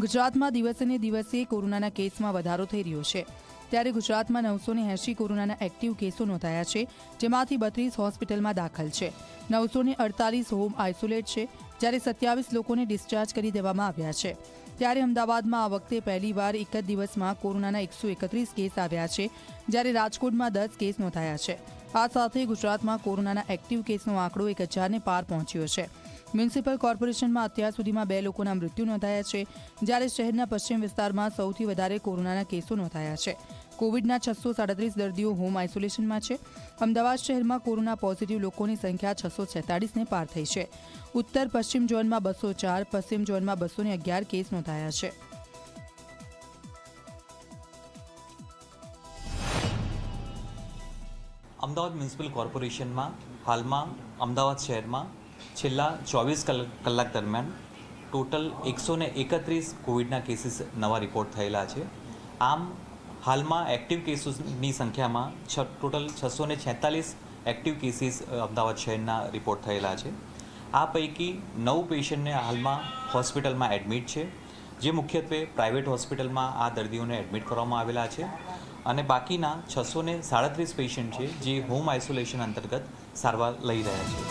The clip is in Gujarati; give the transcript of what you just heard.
ગુજરાતમાં દિવસે ને દિવસે કોરોનાના કેસમાં વધારો થઈ રહ્યો છે. ત્યારે ગુજરાતમાં નવસો ને એંશી કોરોનાના એક્ટિવ કેસો નોંધાયા છે, જેમાંથી બત્રીસ હોસ્પિટલમાં દાખલ છે. નવસો ને અડતાલીસ હોમ આઇસોલેટ છે, જ્યારે સત્યાવીસ લોકોને ડિસ્ચાર્જ કરી દેવામાં આવ્યા છે. ત્યારે અમદાવાદમાં આ વખતે પહેલીવાર એક જ દિવસમાં કોરોનાના એકસો એકત્રીસ કેસ આવ્યા છે, જ્યારે રાજકોટમાં દસ કેસ નોંધાયા છે. આ સાથે ગુજરાતમાં કોરોનાના એક્ટિવ કેસનો આંકડો એક હજારને પાર પહોંચ્યો છે. મ્યુનિસિપલ કોર્પોરેશનમાં અત્યાર સુધીમાં બે લોકોના મૃત્યુ નોંધાયા છે, જ્યારે શહેરના પશ્ચિમ વિસ્તારમાં સૌથી વધારે કોરોનાના કેસો નોંધાયા છે. કોવિડના છસો સાડત્રીસ દર્દીઓ હોમ આઇસોલેશનમાં છે. અમદાવાદ શહેરમાં કોરોના પોઝિટિવ લોકોની સંખ્યા છસો છેતાળીસને પાર થઈ છે. ઉત્તર પશ્ચિમ ઝોનમાં બસો ચાર, પશ્ચિમ ઝોનમાં બસો અગિયાર કેસ નોંધાયા છે. અમદાવાદ મ્યુનિસિપલ કોર્પોરેશનમાં હાલમાં અમદાવાદ શહેરમાં છેલ્લા ચોવીસ કલાક દરમિયાન ટોટલ એકસો ને એકત્રીસ કોવિડના કેસીસ નવા રિપોર્ટ થયેલા છે. આમ, હાલમાં એક્ટિવ કેસીસની સંખ્યામાં છ, ટોટલ છસો ને છેતાલીસ એક્ટિવ કેસીસ અમદાવાદ શહેરના રિપોર્ટ થયેલા છે. આ પૈકી નવ પેશન્ટને હાલમાં હોસ્પિટલમાં એડમિટ છે, જે મુખ્યત્વે પ્રાઇવેટ હોસ્પિટલમાં આ દર્દીઓને એડમિટ કરવામાં આવેલા છે અને બાકીના છસો ને સાડત્રીસ પેશન્ટ છે જે હોમ આઇસોલેશન અંતર્ગત સારવાર લઈ રહ્યા છે.